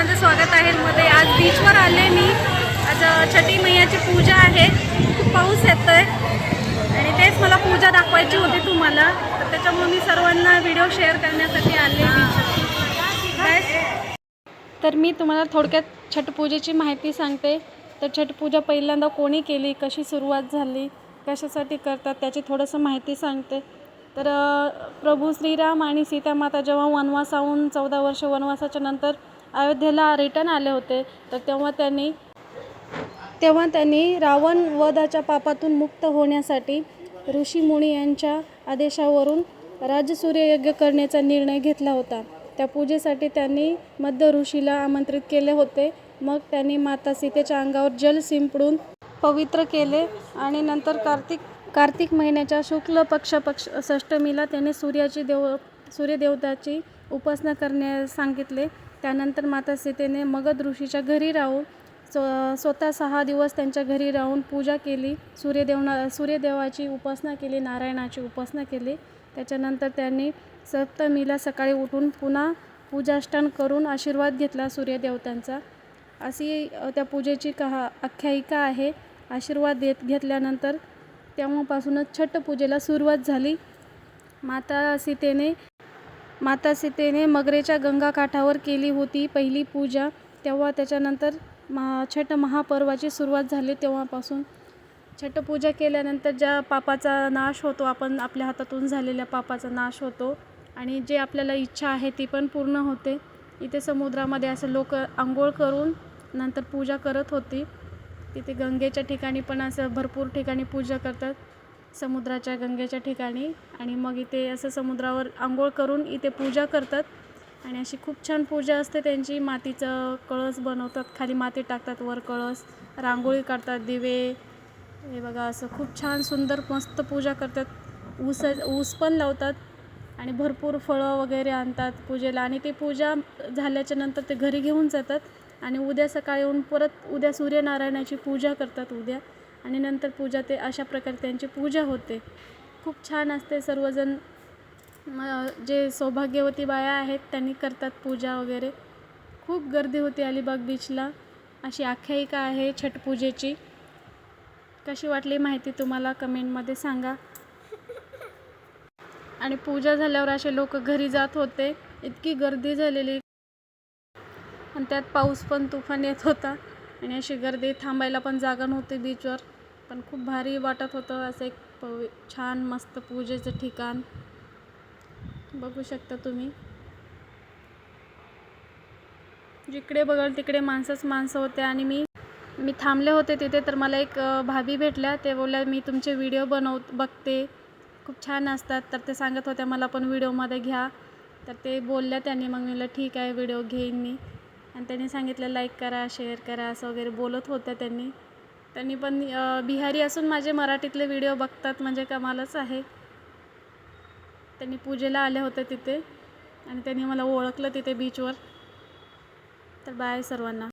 सर्वांचं स्वागत आहे. मध्ये आज बीचवर आले मी. आज छटी छठी मैयाची पूजा आहे. खूप पाऊस आहे आणि तेच मला पूजा दाखवायची होती तुम्हाला. तर त्याच्यामुळे मी सर्वांना व्हिडिओ शेअर करण्यासाठी आले तर मी तुम्हाला थोडक्यात छटपूजेची माहिती सांगते. तर छटपूजा पहिल्यांदा कोणी केली? कशी सुरुवात झाली? कशासाठी करतात? त्याची थोडंसं माहिती सांगते. तर प्रभू श्रीराम आणि सीतामाता जेव्हा वनवासाहून चौदा वर्ष वनवासाच्या नंतर अयोध्येला रिटर्न आले होते. तर तेव्हा त्यांनी तेव्हा त्यांनी रावण वधाच्या पापातून मुक्त होण्यासाठी ऋषीमुनी यांच्या आदेशावरून राजसूर्ययज्ञ करण्याचा निर्णय घेतला होता. त्या पूजेसाठी त्यांनी मध्य ऋषीला आमंत्रित केले होते. मग त्यांनी माता सीतेच्या अंगावर जल शिंपडून पवित्र केले आणि नंतर कार्तिक कार्तिक महिन्याच्या शुक्ल पक्ष पक्ष षष्टमीला त्याने सूर्याची देव सूर्यदेवताची उपासना करण्यास सांगितले. त्यानंतर माता सीतेने मगध ऋषीच्या घरी राहून स्व स्वतः सहा दिवस त्यांच्या घरी राहून पूजा केली. सूर्यदेवना सूर्यदेवाची उपासना केली नारायणाची उपासना केली. त्याच्यानंतर त्यांनी सप्तमीला सकाळी उठून पुन्हा पूजाष्टान करून आशीर्वाद घेतला सूर्यदेवतांचा अशी त्या पूजेची कहा आख्यायिका आहे. आशीर्वाद देत घेतल्यानंतर तेव्हापासूनच छट पूजेला सुरुवात झाली. माता सीतेने माता सीतेने मगरेच्या गंगाकाठावर केली होती पहिली पूजा. तेव्हा त्याच्यानंतर महा छठ महापर्वाची सुरुवात झाली. तेव्हापासून छटपूजा केल्यानंतर ज्या पापाचा नाश होतो आपण आपल्या हातातून झालेल्या पापाचा नाश होतो आणि जे आपल्याला इच्छा आहे ती पण पूर्ण होते. इथे समुद्रामध्ये असं लोक आंघोळ करून नंतर पूजा करत होती. तिथे गंगेच्या ठिकाणी पण असं भरपूर ठिकाणी पूजा करतात. समुद्राच्या गंगेच्या ठिकाणी आणि मग इथे असं समुद्रावर आंघोळ करून इथे पूजा करतात. आणि अशी खूप छान पूजा असते त्यांची. मातीचं कळस बनवतात. खाली माती टाकतात वर कळस रांगोळी काढतात दिवे. हे बघा असं खूप छान सुंदर मस्त पूजा करतात. ऊस ऊस पण लावतात आणि भरपूर फळं वगैरे आणतात पूजेला. आणि ते पूजा झाल्याच्यानंतर ते घरी घेऊन जातात आणि उद्या सकाळी येऊन परत उद्या सूर्यनारायणाची पूजा करतात उद्या. आणि नंतर पूजा ते अशा प्रकारे त्यांची पूजा होते. खूप छान असते. सर्वजण जे सौभाग्यवती बाया आहेत त्यांनी करतात पूजा वगैरे. खूप गर्दी होती अलिबाग बीचला अशी आख्यायिका आहे छटपूजेची कशी वाटली माहिती तुम्हाला कमेंटमध्ये सांगा. आणि पूजा झाल्यावर असे लोक घरी जात होते. इतकी गर्दी झालेली. आणि त्यात पाऊस पण तुफान येत होता. आणि अशी गर्दी थांबायला पण जागा नव्हती बीचवर पण खूप भारी वाटत होतं असं एक पवि छान मस्त पूजेचं ठिकाण. बघू शकता तुम्ही. जिकडे बघाल तिकडे माणसंच माणसं होते आणि मी मी थांबले होते तिथे तर मला एक भाभी भेटल्या. ते बोलल्या मी तुमचे व्हिडिओ बनव बघते. खूप छान असतात. तर ते सांगत होत्या मला पण व्हिडिओमध्ये घ्या. तर ते बोलल्या त्यांनी. मग मी ठीक आहे व्हिडिओ घेईन मी. आणि त्यांनी सांगितलं लाईक करा शेअर करा असं वगैरे बोलत होत्या त्यांनी. त्यांनी पण बिहारी असून माझे मराठीतले व्हिडिओ बघतात म्हणजे कमालच आहे. त्यांनी पूजेला आले होते तिथे आणि त्यांनी मला ओळखलं तिथे बीचवर तर बाय सर्वांना.